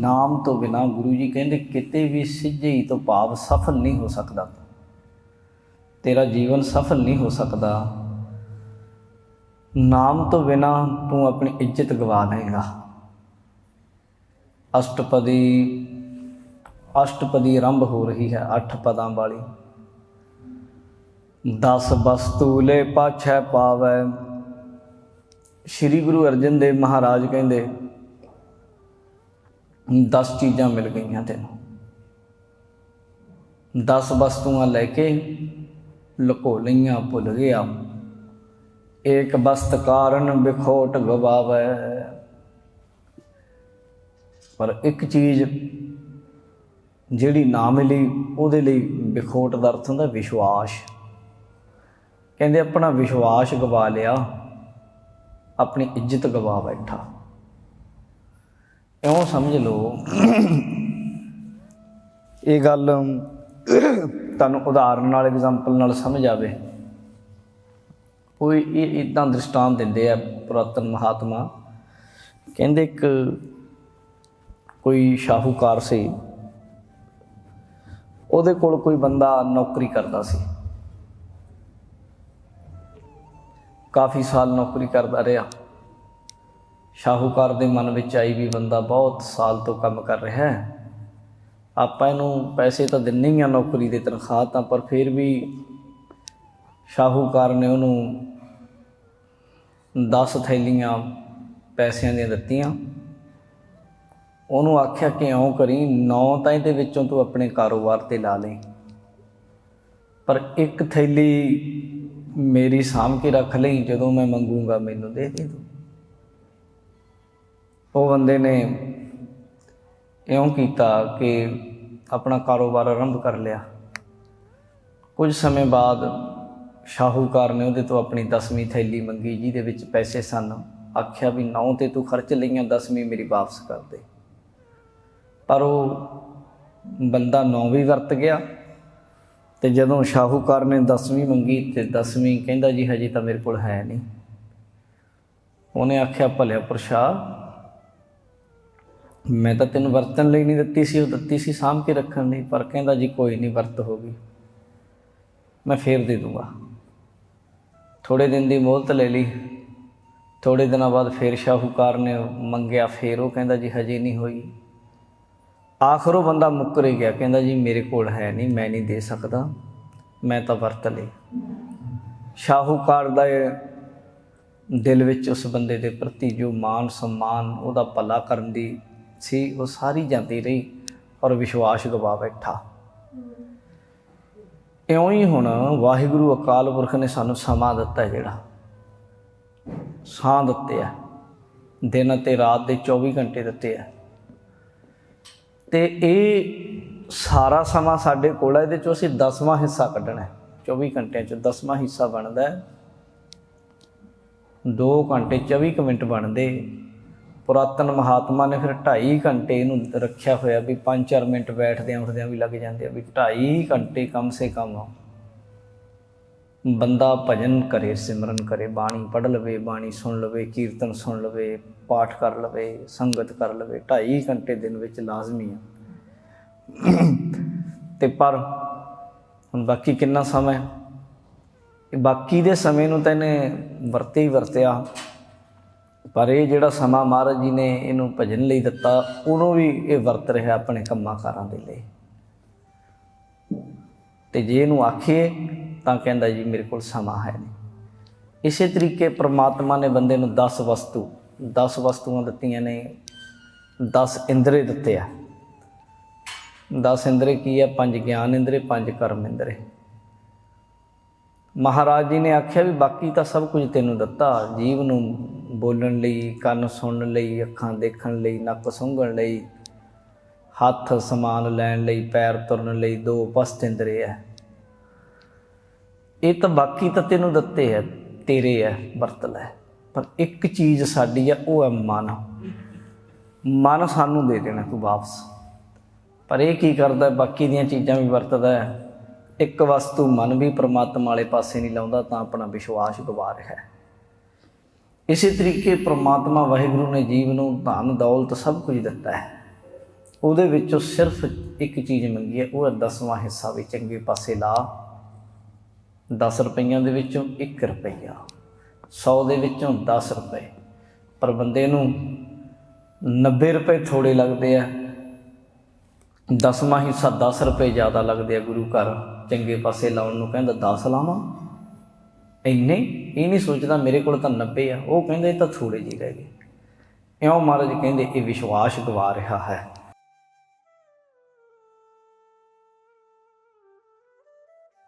ਨਾਮ ਤੋਂ ਬਿਨਾ ਗੁਰੂ ਜੀ ਕਹਿੰਦੇ, ਕਿਤੇ ਵੀ ਸਿੱਝੇ ਤੋਂ ਭਾਵ ਸਫਲ ਨਹੀਂ ਹੋ ਸਕਦਾ। ਤੇਰਾ ਜੀਵਨ ਸਫਲ ਨਹੀਂ ਹੋ ਸਕਦਾ। ਨਾਮ ਤੋਂ ਬਿਨਾ ਤੂੰ ਆਪਣੀ ਇੱਜ਼ਤ ਗਵਾ ਲਏਗਾ ਅਸ਼ਟਪਦੀ ਅਸ਼ਟਪਦੀ ਆਰੰਭ ਹੋ ਰਹੀ ਹੈ ਅੱਠ ਪਦਾਂ ਵਾਲੀ। 10 ਵਸਤੂਲੇ ਪਾਛੈ ਪਾਵੈ। ਸ੍ਰੀ ਗੁਰੂ ਅਰਜਨ ਦੇਵ ਮਹਾਰਾਜ ਕਹਿੰਦੇ 10 ਚੀਜ਼ਾਂ ਮਿਲ ਗਈਆਂ ਤੈਨੂੰ। 10 ਵਸਤੂਆਂ ਲੈ ਕੇ ਲੁਕੋ ਲਈਆਂ ਭੁੱਲ ਗਿਆ। ਏਕ ਬਸਤ ਕਾਰਨ ਵਿਖੋਟ ਗਵਾਵੈ। ਪਰ ਇੱਕ ਚੀਜ਼ ਜਿਹੜੀ ਨਾ ਮਿਲੀ, ਉਹਦੇ ਲਈ ਵਿਖੋਟ ਦਾ ਅਰਥ ਹੁੰਦਾ ਵਿਸ਼ਵਾਸ। ਕਹਿੰਦੇ ਆਪਣਾ ਵਿਸ਼ਵਾਸ ਗਵਾ ਲਿਆ, ਆਪਣੀ ਇੱਜ਼ਤ ਗਵਾ ਬੈਠਾ। ਇਉਂ ਸਮਝ ਲਓ। ਇਹ ਗੱਲ ਤੁਹਾਨੂੰ ਉਦਾਹਰਨ ਨਾਲ ਐਗਜ਼ਾਮਪਲ ਨਾਲ ਸਮਝ ਆਵੇ। ਕੋਈ ਇਹ ਇਦਾਂ ਦ੍ਰਿਸ਼ਟਾਂਤ ਦਿੰਦੇ ਆ ਪੁਰਾਤਨ ਮਹਾਤਮਾ। ਕਹਿੰਦੇ ਇੱਕ ਕੋਈ ਸ਼ਾਹੂਕਾਰ ਸੀ। ਉਹਦੇ ਕੋਲ ਕੋਈ ਬੰਦਾ ਨੌਕਰੀ ਕਰਦਾ ਸੀ। ਕਾਫੀ ਸਾਲ ਨੌਕਰੀ ਕਰਦਾ ਰਿਹਾ। ਸ਼ਾਹੂਕਾਰ ਦੇ ਮਨ ਵਿੱਚ ਆਈ ਵੀ ਬੰਦਾ ਬਹੁਤ ਸਾਲ ਤੋਂ ਕੰਮ ਕਰ ਰਿਹਾ ਹੈ। ਆਪਾਂ ਇਹਨੂੰ ਪੈਸੇ ਤਾਂ ਦਿੰਨੇ ਹੀ ਆ ਨੌਕਰੀ ਦੇ ਤਨਖਾਹ ਤਾਂ, ਪਰ ਫਿਰ ਵੀ ਸ਼ਾਹੂਕਾਰ ਨੇ ਉਹਨੂੰ 10 ਥੈਲੀਆਂ ਪੈਸਿਆਂ ਦੀਆਂ ਦਿੱਤੀਆਂ। ਉਹਨੂੰ ਆਖਿਆ ਕਿ ਇਉਂ ਕਰੀ? ਨੌ ਤਾਂ ਇਹਦੇ ਵਿੱਚੋਂ ਤੂੰ ਆਪਣੇ ਕਾਰੋਬਾਰ ਤੇ ਲਾ ਲੈ। ਪਰ ਇੱਕ ਥੈਲੀ ਮੇਰੀ ਸਾਂਭ ਕੇ ਰੱਖ ਲਈ, ਜਦੋਂ ਮੈਂ ਮੰਗੂਗਾ ਮੈਨੂੰ ਦੇ ਦੇ ਤੂੰ। ਉਹ ਬੰਦੇ ਨੇ ਇਉਂ ਕੀਤਾ ਕਿ ਆਪਣਾ ਕਾਰੋਬਾਰ ਆਰੰਭ ਕਰ ਲਿਆ। ਕੁਝ ਸਮੇਂ ਬਾਅਦ ਸ਼ਾਹੂਕਾਰ ਨੇ ਉਹਦੇ ਤੋਂ ਆਪਣੀ 10ਵੀਂ ਥੈਲੀ ਮੰਗੀ, ਜਿਹਦੇ ਵਿੱਚ ਪੈਸੇ ਸਨ। ਆਖਿਆ ਵੀ ਨੌ ਤੇ ਤੂੰ ਖਰਚ ਲਈਆਂ 10ਵੀਂ ਮੇਰੀ ਵਾਪਸ ਕਰ ਦੇ। ਪਰ ਉਹ ਬੰਦਾ ਨੌ ਵਰਤ ਗਿਆ ਤੇ ਜਦੋਂ ਸ਼ਾਹੂਕਾਰ ਨੇ 10ਵੀਂ ਮੰਗੀ ਤੇ 10ਵੀਂ ਕਹਿੰਦਾ ਜੀ ਹਜੇ ਤਾਂ ਮੇਰੇ ਕੋਲ ਹੈ ਨਹੀਂ। ਉਹਨੇ ਆਖਿਆ, ਭਲਿਆ ਪ੍ਰਸ਼ਾ ਮੈਂ ਤਾਂ ਤੈਨੂੰ ਵਰਤਣ ਲਈ ਨਹੀਂ ਦਿੱਤੀ ਸੀ, ਉਹ ਦਿੱਤੀ ਸੀ ਸਾਂਭ ਕੇ ਰੱਖਣ ਲਈ, ਪਰ ਕਹਿੰਦਾ ਜੀ ਕੋਈ ਨਹੀਂ, ਵਰਤ ਹੋ ਗਈ। ਮੈਂ ਫੇਰ ਦੇ ਦੂੰਗਾ। ਥੋੜੇ ਦਿਨ ਦੀ ਮੋਹਲਤ ਲੈ ਲਈ। ਥੋੜੇ ਦਿਨਾਂ ਬਾਅਦ ਫੇਰ ਸ਼ਾਹੂਕਾਰ ਨੇ ਮੰਗਿਆ ਫੇਰ, ਉਹ ਕਹਿੰਦਾ ਜੀ ਹਜੇ ਨਹੀਂ ਹੋਈ। ਆਖਰ ਉਹ ਬੰਦਾ ਮੁੱਕਰ ਹੀ ਗਿਆ, ਕਹਿੰਦਾ ਜੀ ਮੇਰੇ ਕੋਲ ਹੈ ਨਹੀਂ, ਮੈਂ ਨਹੀਂ ਦੇ ਸਕਦਾ, ਮੈਂ ਤਾਂ ਵਰਤ ਲਈ। ਸ਼ਾਹੂਕਾਰ ਦਾ ਦਿਲ ਵਿੱਚ ਉਸ ਬੰਦੇ ਦੇ ਪ੍ਰਤੀ ਜੋ ਮਾਨ ਸਨਮਾਨ ਉਹਦਾ ਭਲਾ ਕਰਨ ਦੀ ਸੀ, ਉਹ ਸਾਰੀ ਜਾਂਦੀ ਰਹੀ ਔਰ ਵਿਸ਼ਵਾਸ ਗਵਾ ਬੈਠਾ। ਇਉਂ ਹੀ ਹੁਣ ਵਾਹਿਗੁਰੂ ਅਕਾਲ ਪੁਰਖ ਨੇ ਸਾਨੂੰ ਸਮਾਂ ਦਿੱਤਾ ਜਿਹੜਾ। ਸਾਹ ਦਿੱਤੇ ਆ। ਦਿਨ ਅਤੇ ਰਾਤ ਦੇ 24 ਘੰਟੇ ਦਿੱਤੇ ਆ। ਤੇ ਇਹ ਸਾਰਾ ਸਮਾਂ ਸਾਡੇ ਕੋਲ ਹੈ ਇਹਦੇ ਚੋਂ ਅਸੀਂ 10ਵਾਂ ਹਿੱਸਾ ਕੱਢਣਾ ਹੈ। 24 ਘੰਟਿਆਂ ਚੋਂ 10ਵਾਂ ਹਿੱਸਾ ਬਣਦਾ ਹੈ। 2 ਘੰਟੇ 24 ਕੁ ਮਿੰਟ ਬਣਦੇ। ਪੁਰਾਤਨ ਮਹਾਤਮਾ ਨੇ ਫਿਰ 2.5 ਘੰਟੇ ਇਹਨੂੰ ਰੱਖਿਆ ਹੋਇਆ ਵੀ 5-4 ਮਿੰਟ ਬੈਠਦੇ ਉੱਠਦਿਆਂ ਵੀ ਲੱਗ ਜਾਂਦੇ ਆ ਵੀ 2.5 ਘੰਟੇ ਕਮ ਸੇ ਕਮ ਬੰਦਾ ਭਜਨ ਕਰੇ, ਸਿਮਰਨ ਕਰੇ, ਬਾਣੀ ਪੜ੍ਹ ਲਵੇ, ਬਾਣੀ ਸੁਣ ਲਵੇ, ਕੀਰਤਨ ਸੁਣ ਲਵੇ, ਪਾਠ ਕਰ ਲਵੇ, ਸੰਗਤ ਕਰ ਲਵੇ 2.5 ਘੰਟੇ ਦਿਨ ਵਿੱਚ ਲਾਜ਼ਮੀ ਆ। ਤੇ ਪਰ ਹੁਣ ਬਾਕੀ ਕਿੰਨਾ ਸਮਾਂ ਹੈ? ਇਹ ਬਾਕੀ ਦੇ ਸਮੇਂ ਨੂੰ ਤਾਂ ਇਹਨੇ ਵਰਤੇ ਹੀ ਵਰਤਿਆ। ਪਰ ਇਹ ਜਿਹੜਾ ਸਮਾਂ ਮਹਾਰਾਜ ਜੀ ਨੇ ਇਹਨੂੰ ਭਜਨ ਲਈ ਦਿੱਤਾ ਉਹਨੂੰ ਵੀ ਇਹ ਵਰਤ ਰਿਹਾ ਆਪਣੇ ਕੰਮਾਂ ਕਾਰਾਂ ਦੇ ਲਈ। ਤੇ ਜੇ ਇਹਨੂੰ ਆਖੀਏ, ਤਾਂ ਕਹਿੰਦਾ ਜੀ, ਮੇਰੇ ਕੋਲ ਸਮਾਂ ਹੈ ਨਹੀਂ। ਇਸੇ ਤਰੀਕੇ ਪ੍ਰਮਾਤਮਾ ਨੇ ਬੰਦੇ ਨੂੰ 10 ਵਸਤੂ 10 ਵਸਤੂਆਂ ਦਿੱਤੀਆਂ ਨੇ 10 ਇੰਦਰੇ ਦਿੱਤੇ ਆ। 10 ਇੰਦਰੇ ਕੀ ਆ? ਪੰਜ ਗਿਆਨ ਇੰਦਰੇ, ਪੰਜ ਕਰਮ ਇੰਦਰੇ। ਮਹਾਰਾਜ ਜੀ ਨੇ ਆਖਿਆ ਵੀ ਬਾਕੀ ਤਾਂ ਸਭ ਕੁਝ ਤੈਨੂੰ ਦਿੱਤਾ, ਜੀਵ ਨੂੰ ਬੋਲਣ ਲਈ, ਕੰਨ ਸੁਣਨ ਲਈ, ਅੱਖਾਂ ਦੇਖਣ ਲਈ, ਨੱਕ ਸੁੰਘਣ ਲਈ, ਹੱਥ ਸਮਾਨ ਲੈਣ ਲਈ, ਪੈਰ ਤੁਰਨ ਲਈ ਦੋ ਪਸਤ ਇੰਦਰੇ ਹੈ। ਇਹ ਤਾਂ ਬਾਕੀ ਤਾਂ ਤੈਨੂੰ ਦਿੱਤੇ ਹੈ, ਤੇਰੇ ਹੈ, ਵਰਤ ਲੈ। ਪਰ ਇੱਕ ਚੀਜ਼ ਸਾਡੀ ਆ ਉਹ ਹੈ ਮਨ। ਮਨ ਸਾਨੂੰ ਦੇ ਦੇਣਾ ਤੂੰ ਵਾਪਸ। ਪਰ ਇਹ ਕੀ ਕਰਦਾ ਬਾਕੀ ਦੀਆਂ ਚੀਜ਼ਾਂ ਵੀ ਵਰਤਦਾ ਹੈ। ਇੱਕ ਵਸਤੂ ਮਨ ਵੀ ਪ੍ਰਮਾਤਮਾ ਵਾਲੇ ਪਾਸੇ ਨਹੀਂ ਲਾਉਂਦਾ, ਤਾਂ ਆਪਣਾ ਵਿਸ਼ਵਾਸ ਗਵਾ ਰਿਹਾ ਹੈ। ਇਸੇ ਤਰੀਕੇ ਪ੍ਰਮਾਤਮਾ ਵਾਹਿਗੁਰੂ ਨੇ ਜੀਵ ਨੂੰ ਧਨ, ਦੌਲਤ ਸਭ ਕੁਝ ਦਿੱਤਾ ਹੈ। ਉਹਦੇ ਵਿੱਚੋਂ ਸਿਰਫ ਇੱਕ ਚੀਜ਼ ਮੰਗੀ ਹੈ, ਉਹ ਹੈ ਦਸਵਾਂ ਹਿੱਸਾ ਵੀ। ਚੰਗੇ ਪਾਸੇ ਲਾ 10 ਰੁਪਈਆਂ ਦੇ ਵਿੱਚੋਂ 1 ਰੁਪਈਆ 100 ਦੇ ਵਿੱਚੋਂ 10 ਰੁਪਏ। ਪਰ ਬੰਦੇ ਨੂੰ 90 ਰੁਪਏ ਥੋੜੇ ਲੱਗਦੇ ਆ, ਦਸਵਾਂ ਹਿੱਸਾ 10 ਰੁਪਏ ਜ਼ਿਆਦਾ ਲੱਗਦੇ ਆ ਗੁਰੂ ਘਰ। ਚੰਗੇ ਪਾਸੇ ਲਾਉਣ ਨੂੰ ਕਹਿੰਦਾ 10 ਲਾਵਾਂ। ਇੰਨੇ ਇਹ ਨਹੀਂ ਸੋਚਦਾ ਮੇਰੇ ਕੋਲ ਤਾਂ 90 ਆ। ਉਹ ਕਹਿੰਦੇ ਇਹ ਤਾਂ ਥੋੜੇ ਜਿਹੇ ਰਹਿ ਗਏ। ਇਉਂ ਮਹਾਰਾਜ ਕਹਿੰਦੇ ਇਹ ਵਿਸ਼ਵਾਸ ਗਵਾ ਰਿਹਾ ਹੈ।